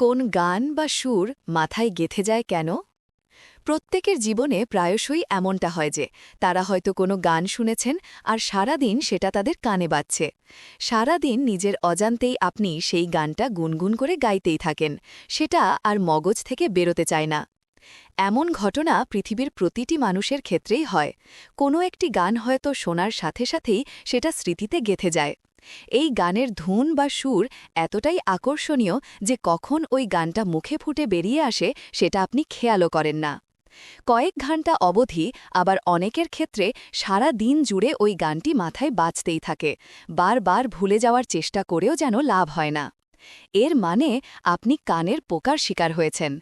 কোন গান বা সুর মাথায় গেথে যায় কেন? প্রত্যেকের জীবনে প্রায়শই এমনটা হয় যে, তারা হয়তো কোনো গান শুনেছেন আর সারাদিন সেটা তাদের কানে বাজছে। সারাদিন নিজের অজান্তেই আপনি সেই গানটা গুনগুন করে গাইতেই থাকেন, সেটা আর মগজ থেকে বেরোতে চায় না। এমন ঘটনা পৃথিবীর প্রতিটি মানুষের ক্ষেত্রেই হয়। কোনো একটি গান হয়তো শোনার সাথে সাথেই সেটা স্মৃতিতে গেথে যায়। এই গানের ধুন বা সুর এতটাই আকর্ষণীয় যে কখন ওই গানটা মুখে ফুটে বেরিয়ে আসে সেটা আপনি খেয়ালও করেন না। কয়েক ঘণ্টা অবধি আবার অনেকের ক্ষেত্রে সারা দিন জুড়ে ওই গানটি মাথায় বাঁচতেই থাকে, বারবার ভুলে যাওয়ার চেষ্টা করেও যেন লাভ হয় না। এর মানে আপনি কানের পোকার শিকার হয়েছেন।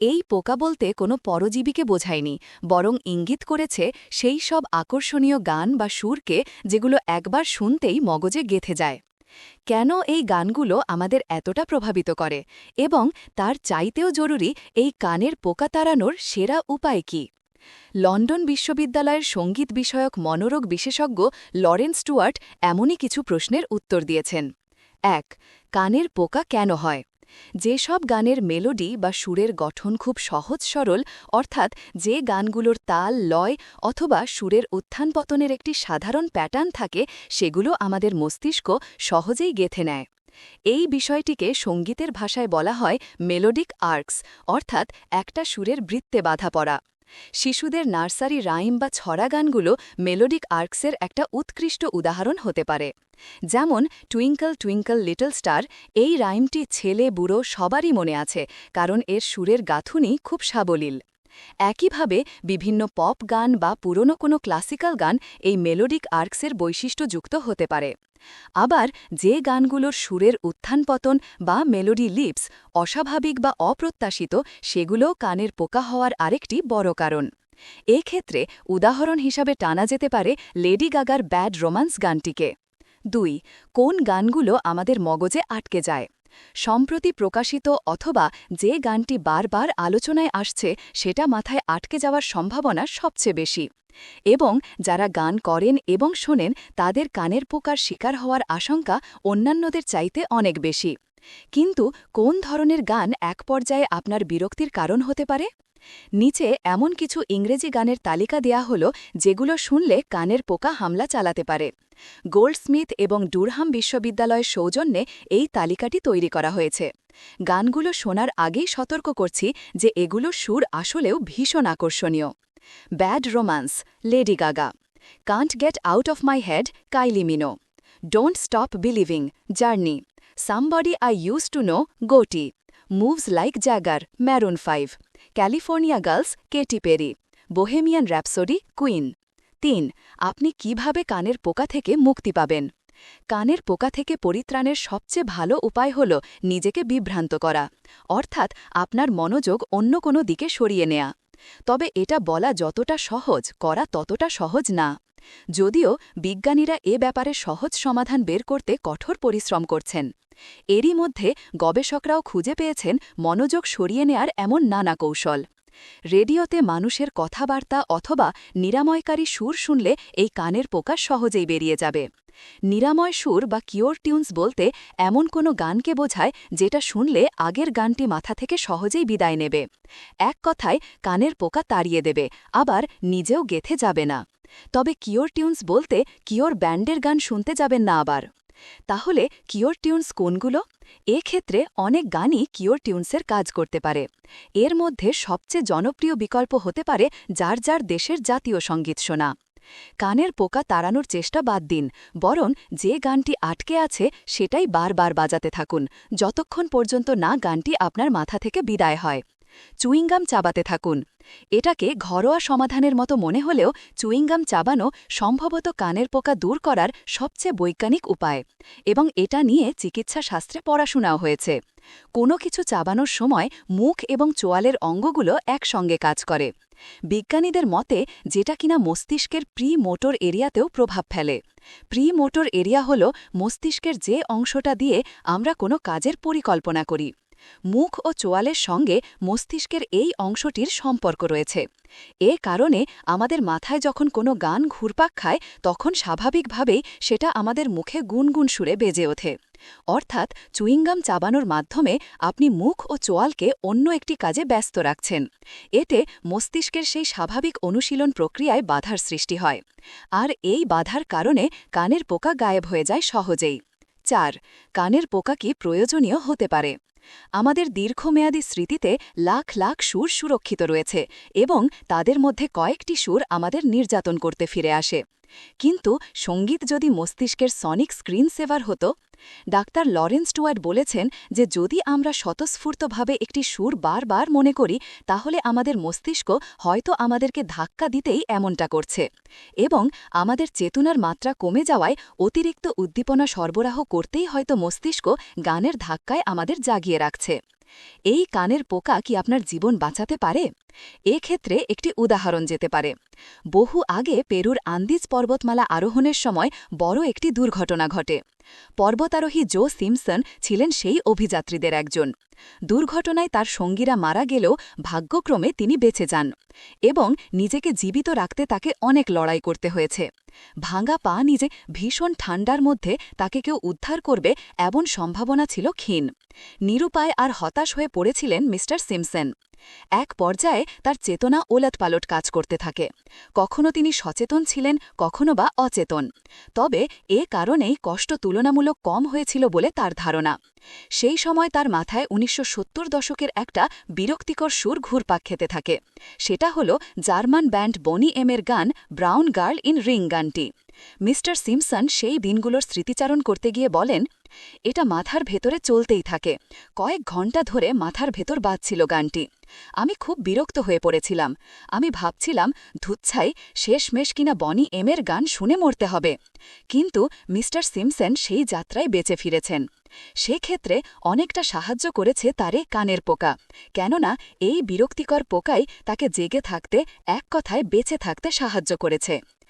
এই পোকা বলতে কোনো পরজীবীকে বোঝায়নি, বরং ইঙ্গিত করেছে সেই সব আকর্ষণীয় গান বা সুরকে যেগুলো একবার শুনতেই মগজে গেথে যায়। কেন এই গানগুলো আমাদের এতটা প্রভাবিত করে এবং তার চাইতেও জরুরি এই কানের পোকা তাড়ানোর সেরা উপায় কি? লন্ডন বিশ্ববিদ্যালয়ের সংগীত বিষয়ক মনোরোগ বিশেষজ্ঞ লরেন্স স্টুয়ার্ট এমনই কিছু প্রশ্নের উত্তর দিয়েছেন। এক কানের পোকা কেন হয়? যেসব গানের মেলোডি বা সুরের গঠন খুব সহজ সরল, অর্থাৎ যে গানগুলোর তাল লয় অথবা সুরের উত্থান পতনের একটি সাধারণ প্যাটার্ন থাকে, সেগুলো আমাদের মস্তিষ্ক সহজেই গেথে নেয়। এই বিষয়টিকে সঙ্গীতের ভাষায় বলা হয় মেলোডিক আর্কস, অর্থাৎ একটা সুরের বৃত্তে বাধা পড়া। শিশুদের নার্সারি রাইম বা ছড়া গানগুলো মেলোডিক আর্কসের একটা উৎকৃষ্ট উদাহরণ হতে পারে। যেমন, টুইঙ্কল টুইঙ্কল, লিটল স্টার এই রাইমটি ছেলে, বুড়ো সবারই মনে আছে, কারণ এর সুরের গাথুনি খুব সাবলীল। একইভাবে বিভিন্ন পপ গান বা পুরনো কোনো ক্লাসিক্যাল গান এই মেলোডিক আর্কসের বৈশিষ্ট্যযুক্ত হতে পারে। আবার যে গানগুলোর সুরের উত্থানপতন বা মেলোডি লিপস অস্বাভাবিক বা অপ্রত্যাশিত সেগুলোও কানের পোকা হওয়ার আরেকটি বড় কারণ। এক্ষেত্রে উদাহরণ হিসাবে টানা যেতে পারে লেডি গাগার ব্যাড রোমান্স গানটিকে। দুই, কোন গানগুলো আমাদের মগজে আটকে যায়? সম্প্রতি প্রকাশিত অথবা যে গানটি বারবার আলোচনায় আসছে, সেটা মাথায় আটকে যাওয়ার সম্ভাবনা সবচেয়ে বেশি। এবং যারা গান করেন এবং শোনেন, তাদের কানের পোকার শিকার হওয়ার আশঙ্কা অন্যান্যদের চাইতে অনেক বেশি। কিন্তু কোন ধরনের গান এক পর্যায়ে আপনার বিরক্তির কারণ হতে পারে? নিচে এমন কিছু ইংরেজি গানের তালিকা দেয়া হল যেগুলো শুনলে কানের পোকা হামলা চালাতে পারে। গোল্ডস্মিথ এবং ডুরহাম বিশ্ববিদ্যালয়ের সৌজন্যে এই তালিকাটি তৈরি করা হয়েছে। গানগুলো শোনার আগেই সতর্ক করছি যে এগুলো সুর আসলেও ভীষণ আকর্ষণীয়। Bad romance Lady Gaga. Can't get out of my head, Kylie Minogue. Don't stop believing, Journey. Somebody I use to know Gotye moves like Jagger Maroon five California girls Katy Perry Bohemian Rhapsody Queen তিন আপনি কীভাবে কানের পোকা থেকে মুক্তি পাবেন? কানের পোকা থেকে পরিত্রাণের সবচেয়ে ভালো উপায় হল নিজেকে বিভ্রান্ত করা, অর্থাৎ আপনার মনোযোগ অন্য কোনো দিকে সরিয়ে নেয়া। তবে এটা বলা যতটা সহজ, করা ততটা সহজ না। যদিও বিজ্ঞানীরা এ ব্যাপারে সহজ সমাধান বের করতে কঠোর পরিশ্রম করছেন। এরই মধ্যে গবেষকরাও খুঁজে পেয়েছেন মনোযোগ সরিয়ে নেয়ার এমন নানা কৌশল। রেডিওতে মানুষের কথাবার্তা অথবা নিরাময়কারী সুর শুনলে এই কানের পোকা সহজেই বেরিয়ে যাবে। নিরাময় সুর বা কিওর টিউন্স বলতে এমন কোনো গানকে বোঝায় যেটা শুনলে আগের গানটি মাথা থেকে সহজেই বিদায় নেবে। এক কথায়, কানের পোকা তাড়িয়ে দেবে, আবার নিজেও গেথে যাবে না। তবে কিওর টিউন্স বলতে কিওর ব্যান্ডের গান শুনতে যাবেন না আবার। তাহলে কিওর টিউন্স কোনগুলো? এক্ষেত্রে অনেক গানই কিওর টিউন্সের কাজ করতে পারে। এর মধ্যে সবচেয়ে জনপ্রিয় বিকল্প হতে পারে যার যার দেশের জাতীয় সংগীত শোনা। কানের পোকা তাড়ানোর চেষ্টা বাদ দিন, বরং যে গানটি আটকে আছে সেটাই বারবার বাজাতে থাকুন, যতক্ষণ পর্যন্ত না গানটি আপনার মাথা থেকে বিদায় হয়। চুইংগাম চাবাতে থাকুন। এটাকে ঘরোয়া সমাধানের মতো মনে হলেও চুইংগাম চাবানো সম্ভবত কানের পোকা দূর করার সবচেয়ে বৈজ্ঞানিক উপায় এবং এটা নিয়ে চিকিৎসা শাস্ত্রে পড়াশোনাও হয়েছে। কোনো কিছু চাবানোর সময় মুখ এবং চোয়ালের অঙ্গগুলো একসঙ্গে কাজ করে। বিজ্ঞানীদের মতে যেটা কিনা মস্তিষ্কের প্রি মোটর এরিয়াতেও প্রভাব ফেলে। প্রি মোটর এরিয়া হল মস্তিষ্কের যে অংশটা দিয়ে আমরা কোনো কাজের পরিকল্পনা করি। মুখ ও চোয়ালের সঙ্গে মস্তিষ্কের এই অংশটির সম্পর্ক রয়েছে। এ কারণে আমাদের মাথায় যখন কোনো গান ঘুরপাক খায়, তখন স্বাভাবিকভাবেই সেটা আমাদের মুখে গুনগুন সুরে বেজে ওঠে। অর্থাৎ চুইংগাম চাবানোর মাধ্যমে আপনি মুখ ও চোয়ালকে অন্য একটি কাজে ব্যস্ত রাখছেন। এতে মস্তিষ্কের সেই স্বাভাবিক অনুশীলন প্রক্রিয়ায় বাধার সৃষ্টি হয়। আর এই বাধার কারণে কানের পোকা গায়েব হয়ে যায় সহজেই। চার, কানের পোকা কি প্রয়োজনীয় হতে পারে? আমাদের দীর্ঘমেয়াদী স্মৃতিতে লাখ লাখ সুর সুরক্ষিত রয়েছে এবং তাদের মধ্যে কয়েকটি সুর আমাদের নির্যাতন করতে ফিরে আসে। কিন্তু সংগীত যদি মস্তিষ্কের সনিক স্ক্রিন সেভার হতো ডাক্তার লরেন্স টুয়ার্ড বলেছেন যে যদি আমরা স্বতঃস্ফূর্তভাবে একটি সুর বারবার মনে করি, তাহলে আমাদের মস্তিষ্ক হয়তো আমাদেরকে ধাক্কা দিতেই এমনটা করছে এবং আমাদের চেতনার মাত্রা কমে যাওয়ায় অতিরিক্ত উদ্দীপনা সরবরাহ করতেই হয়তো মস্তিষ্ক গানের ধাক্কায় আমাদের জাগিয়ে রাখছে। এই কানের পোকা কি আপনার জীবন বাঁচাতে পারে? এক্ষেত্রে একটি উদাহরণ যেতে পারে। বহু আগে পেরুর আন্দিজ পর্বতমালা আরোহণের সময় বড় একটি দুর্ঘটনা ঘটে। পর্বতারোহী জো সিমসন ছিলেন সেই অভিযাত্রীদের একজন। দুর্ঘটনায় তার সঙ্গীরা মারা গেলেও ভাগ্যক্রমে তিনি বেঁচে যান এবং নিজেকে জীবিত রাখতে তাকে অনেক লড়াই করতে হয়েছে। ভাঙা পা নিজে ভীষণ ঠান্ডার মধ্যে তাকে কেউ উদ্ধার করবে এমন সম্ভাবনা ছিল ক্ষীণ। নিরুপায় আর হতাশ হয়ে পড়েছিলেন মিস্টার সিমসন। এক পর্যায়ে তার চেতনা ওলটপালট কাজ করতে থাকে। কখনো তিনি সচেতন ছিলেন, কখনো বা অচেতন। তবে এ কারণেই কষ্ট তুলনামূলক কম হয়েছিল বলে তার ধারণা। সেই সময় তার মাথায় উনিশশো সত্তর দশকের একটা বিরক্তিকর সুর ঘুরপাক খেতে থাকে। সেটা হল জার্মান ব্যান্ড বনি এমের গান ব্রাউন গার্ল ইন রিং গানটি। মিস্টার সিমসন সেই দিনগুলোর স্মৃতিচারণ করতে গিয়ে বলেন এটা মাথার ভেতরে চলতেই থাকে। কয়েক ঘণ্টা ধরে মাথার ভেতর বাজছিল গানটি। আমি খুব বিরক্ত হয়ে পড়েছিলাম। আমি ভাবছিলাম ধুচ্ছাই শেষমেশ কিনা বনি এমের গান শুনে মরতে হবে। কিন্তু মিস্টার সিমসন সেই যাত্রায় বেঁচে ফিরেছেন। সেক্ষেত্রে অনেকটা সাহায্য করেছে তারে কানের পোকা। কেননা এই বিরক্তিকর পোকাই তাকে জেগে থাকতে, এক কথায় বেঁচে থাকতে সাহায্য করেছে।